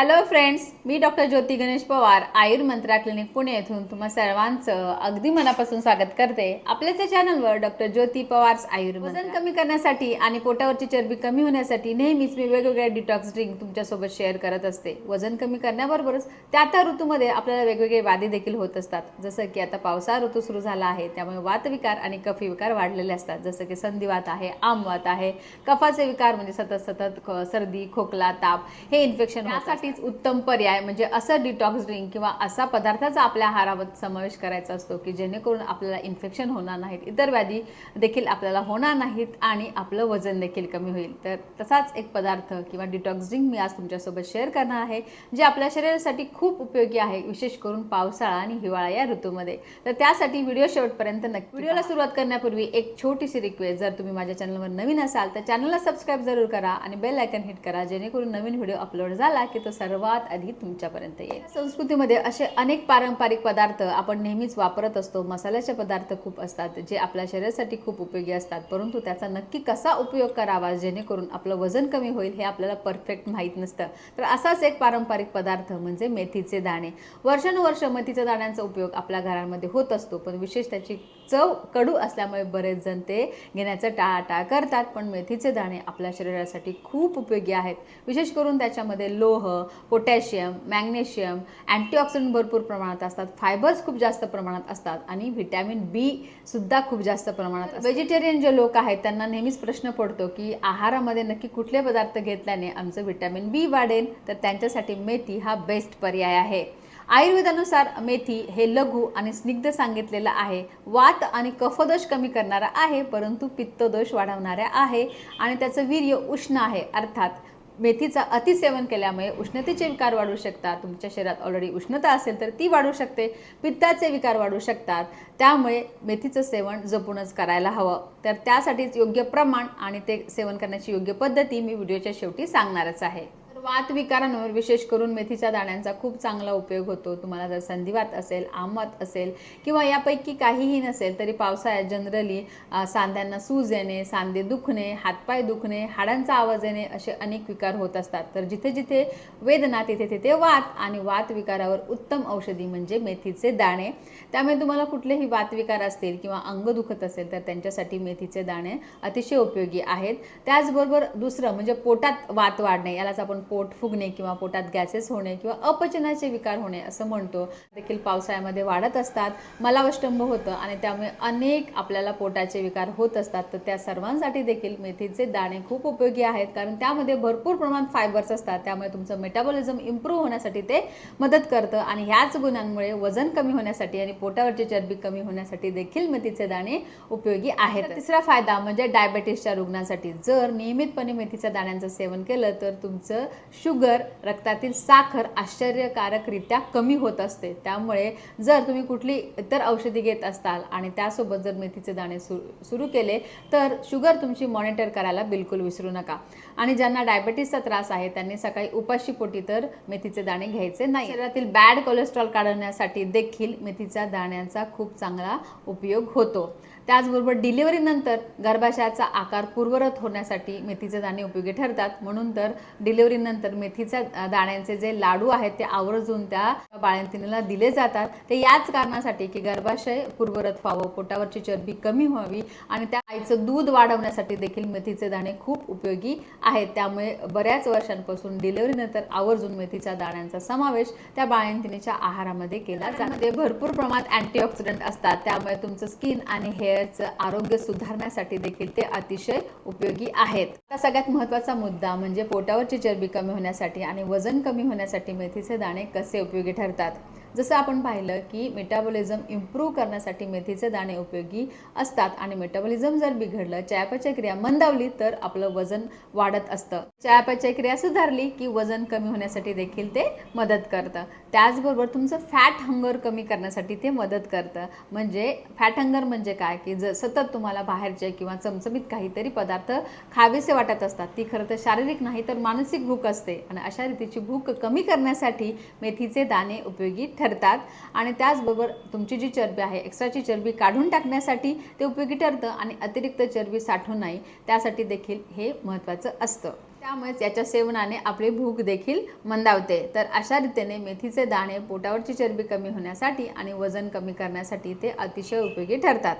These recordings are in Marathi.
हॅलो फ्रेंड्स मी डॉक्टर ज्योती गणेश पवार आयुर्मंत्रा क्लिनिक पुणे येथून तुम्हा सर्वांचं अगदी मनापासून स्वागत करते. आपल्याच चॅनलवर डॉक्टर ज्योती पवार आयुर वजन कमी करण्यासाठी आणि पोटावरची चरबी कमी होण्यासाठी नेहमीच मी वेगवेगळ्या डिटॉक्स ड्रिंक तुमच्यासोबत शेअर करत असते. वजन कमी करण्याबरोबरच त्या त्या ऋतूमध्ये आपल्याला वेगवेगळे वादी देखील होत असतात. जसं की आता पावसाळा ऋतू सुरू झाला आहे त्यामुळे वातविकार आणि कफी विकार वाढलेले असतात. जसं की संधिवात आहे आमवात आहे. कफाचे विकार म्हणजे सतत सतत सर्दी खोकला ताप हे इन्फेक्शन यासाठीच उत्तम पर्याय म्हणजे असं डिटॉक्स ड्रिंक किंवा असा पदार्थाचा आपल्या आहारावर समावेश करायचा असतो की जेणेकरून आपल्याला इन्फेक्शन होणार नाहीत इतर व्याधी देखील आपल्याला होणार नाहीत आणि आपलं वजन देखील कमी होईल. तर तसाच एक पदार्थ किंवा डिटॉक्स ड्रिंक मी आज तुमच्यासोबत शेअर करणार आहे जे आपल्या शरीरासाठी खूप उपयोगी आहे विशेष करून पावसाळा आणि हिवाळा या ऋतूमध्ये. तर त्यासाठी व्हिडिओ शेवटपर्यंत नक्की व्हिडिओला सुरुवात करण्यापूर्वी एक छोटीशी रिक्वेस्ट जर तुम्ही माझ्या चॅनलवर नवीन असाल तर चॅनलला सबस्क्राईब जरूर करा आणि बेल आयकन हिट करा जेणेकरून नवीन व्हिडिओ अपलोड झाला की तो सर्वात आधी तुमच्यापर्यंत येईल. संस्कृतीमध्ये असे अनेक पारंपरिक पदार्थ आपण नेहमीच वापरत असतो. मसाल्याचे पदार्थ खूप असतात जे आपल्या शरीरासाठी खूप उपयोगी असतात. परंतु त्याचा नक्की कसा उपयोग करावा जेणेकरून आपलं वजन कमी होईल हे आपल्याला परफेक्ट माहीत नसतं. तर असाच एक पारंपरिक पदार्थ म्हणजे मेथीचे दाणे. वर्षानुवर्ष मेथीच्या दाण्यांचा उपयोग आपल्या घरांमध्ये होत असतो पण विशेष त्याची चव कडू असल्यामुळे बरेच जण ते घेण्याचं टाळाटाळ करतात पण मेथीचे दाणे आपल्या शरीरासाठी खूप उपयोगी आहेत. विशेष करून त्याच्यामध्ये लोह पोटॅशियम मॅग्नेशियम अँटीऑक्सिडंट भरपूर प्रमाणात असतात फायबर्स खूप जास्त प्रमाणात असतात आणि व्हिटॅमिन बी सुद्धा खूप जास्त प्रमाणात व्हेजिटेरियन जे लोक आहेत त्यांना नेहमीच प्रश्न पडतो की आहारामध्ये नक्की कुठले पदार्थ घेतल्याने आमचं व्हिटॅमिन बी वाढेल? तर त्यांच्यासाठी मेथी हा बेस्ट पर्याय आहे. आयुर्वेदानुसार मेथी हे लघु आणि स्निग्ध सांगितलेलं आहे. वात आणि कफदोष कमी करणारा आहे परंतु पित्तदोष वाढवणाऱ्या आहे आणि त्याचं वीर्य उष्ण आहे. अर्थात मेथीचा अतिसेवन केल्यामुळे उष्णतेचे विकार वाढू शकतात. तुमच्या शरीरात ऑलरेडी उष्णता असेल तर ती वाढू शकते. पित्ताचे विकार वाढू शकतात. त्यामुळे मेथीचं सेवन जपूनच करायला हवं. तर त्यासाठीच योग्य प्रमाण आणि ते सेवन करण्याची योग्य पद्धती मी व्हिडिओच्या शेवटी सांगणारच आहे. वात विकारांवर विशेष करून मेथीच्या दाण्यांचा खूप चांगला उपयोग होतो. तुम्हाला जर संधिवात असेल आमत असेल किंवा यापैकी काहीही नसेल तरी पावसाळ्यात जनरली सांध्यांना सूज येणे सांधे दुखणे हातपाय दुखणे हाडांचा आवाज येणे असे अनेक विकार होत असतात. तर जिथे जिथे वेदना तिथे तिथे वात आणि वात विकारावर उत्तम औषधी म्हणजे मेथीचे दाणे. त्यामुळे तुम्हाला कुठलेही वातविकार असतील किंवा अंग दुखत असेल तर त्यांच्यासाठी मेथीचे दाणे अतिशय उपयोगी आहेत. त्याचबरोबर दुसरं म्हणजे पोटात वात वाढणे यालाच आपण पोट फुगणे किंवा पोटात गॅसेस होणे किंवा अपचनाचे विकार होणे असं म्हणतो. देखील पावसाळ्यामध्ये वाढत असतात मलावष्टंभ होतं आणि त्यामुळे अनेक आपल्याला पोटाचे विकार होत असतात. तर त्या सर्वांसाठी देखील मेथीचे दाणे खूप उपयोगी आहेत कारण त्यामध्ये भरपूर प्रमाणात फायबर्स असतात. त्यामुळे तुमचं मेटाबॉलिझम इम्प्रूव्ह होण्यासाठी ते मदत करतं आणि ह्याच गुणांमुळे वजन कमी होण्यासाठी आणि पोटावरची चरबी कमी होण्यासाठी देखील मेथीचे दाणे उपयोगी आहेत. तिसरा फायदा म्हणजे डायबेटीसच्या रुग्णांसाठी. जर नियमितपणे मेथीच्या दाण्यांचं सेवन केलं तर तुमचं शुगर रक्तातील साखर आश्चर्यकारकरित्या कमी होत असते. त्यामुळे जर तुम्ही कुठली इतर औषधी घेत असताल आणि त्यासोबत जर मेथीचे दाणे सुरू सुरू केले तर शुगर तुमची मॉनिटर करायला बिलकुल विसरू नका. आणि ज्यांना डायबेटीसचा त्रास आहे त्यांनी सकाळी उपाशी पोटी तर मेथीचे दाणे घ्यायचे नाही. शरीरातील बॅड कोलेस्ट्रॉल काढण्यासाठी देखील मेथीच्या दाण्यांचा खूप चांगला उपयोग होतो. त्याचबरोबर डिलिव्हरीनंतर गर्भाशयाचा आकार पूर्वरत होण्यासाठी मेथीचे दाणे उपयोगी ठरतात. म्हणून तर डिलिव्हरीनंतर मेथीच्या दाण्यांचे जे लाडू आहेत ते आवर्जून त्या बाळंतिणीला दिले जातात. ते याच कारणासाठी की गर्भाशय पूर्वरत व्हावं पोटावरची चरबी कमी व्हावी आणि त्या आईचं दूध वाढवण्यासाठी देखील मेथीचे दाणे खूप उपयोगी आहेत. त्यामुळे बऱ्याच वर्षांपासून डिलिव्हरीनंतर आवर्जून मेथीच्या दाण्यांचा समावेश त्या बाळंतिणीच्या आहारामध्ये केला जाते. भरपूर प्रमाणात अँटीऑक्सिडंट असतात. त्यामुळे तुमचं स्किन आणि हेअर आपल्याचं आरोग्य सुधारण्यासाठी देखील ते अतिशय उपयोगी आहेत. आता सगळ्यात महत्त्वाचा मुद्दा म्हणजे पोटावरची चरबी कमी होण्यासाठी आणि वजन कमी होण्यासाठी मेथीचे दाणे कसे उपयोगी ठरतात? जसं आपण पाहिलं की मेटाबॉलिझम इम्प्रूव्ह करण्यासाठी मेथीचे दाणे उपयोगी असतात आणि मेटाबॉलिझम जर बिघडलं चयापचय क्रिया मंदावली तर आपलं वजन वाढत असतं. चयापचय क्रिया सुधारली की वजन कमी होण्यासाठी देखील ते मदत करतं. त्याचबरोबर तुमचं फॅट हंगर कमी करण्यासाठी ते मदत करतं. म्हणजे फॅट हंगर म्हणजे काय? की जर सतत तुम्हाला बाहेरचे किंवा चमचमीत काहीतरी पदार्थ खावेसे वाटत असतात ती खरं तर शारीरिक नाही तर मानसिक भूक असते. आणि अशा रीतीची भूक कमी करण्यासाठी मेथीचे दाणे उपयोगी ठरतात. आणि त्याचबरोबर तुमची जी चरबी आहे एक्स्ट्राची चरबी काढून टाकण्यासाठी ते उपयोगी ठरतं. आणि अतिरिक्त चरबी साठवू नाही त्यासाठी देखील हे महत्त्वाचं असतं. त्यामुळेच याच्या सेवनाने आपली भूक देखील मंदावते. तर अशा रीतीने मेथीचे दाणे पोटावरची चरबी कमी होण्यासाठी आणि वजन कमी करण्यासाठी ते अतिशय उपयोगी ठरतात.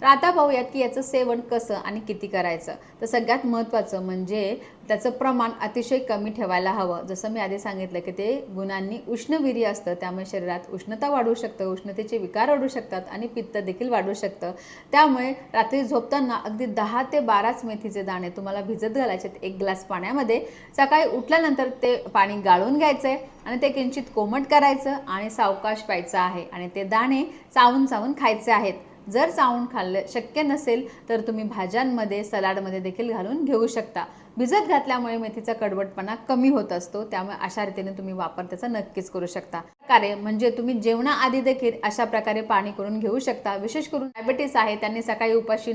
तर आता पाहूयात की याचं सेवन कसं आणि किती करायचं. तर सगळ्यात महत्त्वाचं म्हणजे त्याचं प्रमाण अतिशय कमी ठेवायला हवं. जसं मी आधी सांगितलं की ते गुणांनी उष्णवीर्य असतं त्यामुळे शरीरात उष्णता वाढू शकतं उष्णतेचे विकार वाढू शकतात आणि पित्त देखील वाढू शकतं. त्यामुळे रात्री झोपताना अगदी दहा ते बाराच मेथीचे दाणे तुम्हाला भिजत घालायचे एक ग्लास पाण्यामध्ये. सकाळी उठल्यानंतर ते पाणी गाळून घ्यायचं आहे आणि ते किंचित कोमट करायचं आणि सावकाश प्यायचं आहे आणि ते दाणे चावून चावून खायचे आहेत. जर चावून खाल्लं शक्य नसेल तर तुम्ही भाज्यांमध्ये सलाडमध्ये देखील घालून घेऊ शकता. भिजत घातल्यामुळे मेथीचा कडवटपणा कमी होत असतो. त्यामुळे अशा रीतीने तुम्ही वापर त्याचा नक्कीच करू शकता. प्रकारे म्हणजे तुम्ही जेवणाआधी देखील अशा प्रकारे पाणी करून घेऊ शकता. विशेष करून डायबेटीस आहे त्यांनी सकाळी उपाशी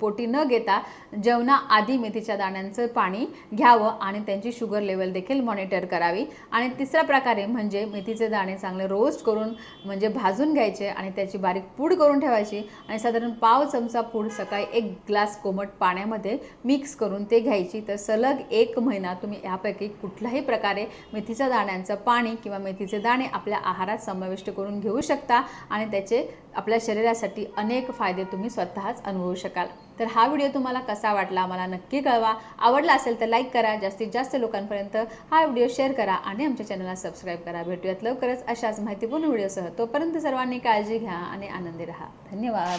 पोटी न घेता जेवणाआधी मेथीच्या दाण्यांचं पाणी घ्यावं आणि त्यांची शुगर लेवल देखील मॉनिटर करावी. आणि तिसऱ्या प्रकारे म्हणजे मेथीचे दाणे चांगले रोस्ट करून म्हणजे भाजून घ्यायचे आणि त्याची बारीक पूड करून ठेवायची आणि साधारण पाव चमचा पूड सकाळी एक ग्लास कोमट पाण्यामध्ये मिक्स करून ते घ्यायची. तर सलग एक महिना तुम्ही यापैकी कुठल्याही प्रकारे मेथीच्या दाण्यांचं पाणी किंवा मेथीचे दाणे आपल्या आहारात समाविष्ट करून घेऊ शकता आणि त्याचे आपल्या शरीरासाठी अनेक फायदे तुम्ही स्वतःच अनुभवू शकाल. तर हा व्हिडिओ तुम्हाला कसा वाटला मला नक्की कळवा. आवडला असेल तर लाईक करा. जास्तीत जास्त लोकांपर्यंत हा व्हिडिओ शेअर करा आणि आमच्या चॅनलला सबस्क्राईब करा. भेटूयात लवकरच अशाच माहितीपूर्ण व्हिडिओसह. तोपर्यंत सर्वांनी काळजी घ्या आणि आनंदी राहा. धन्यवाद.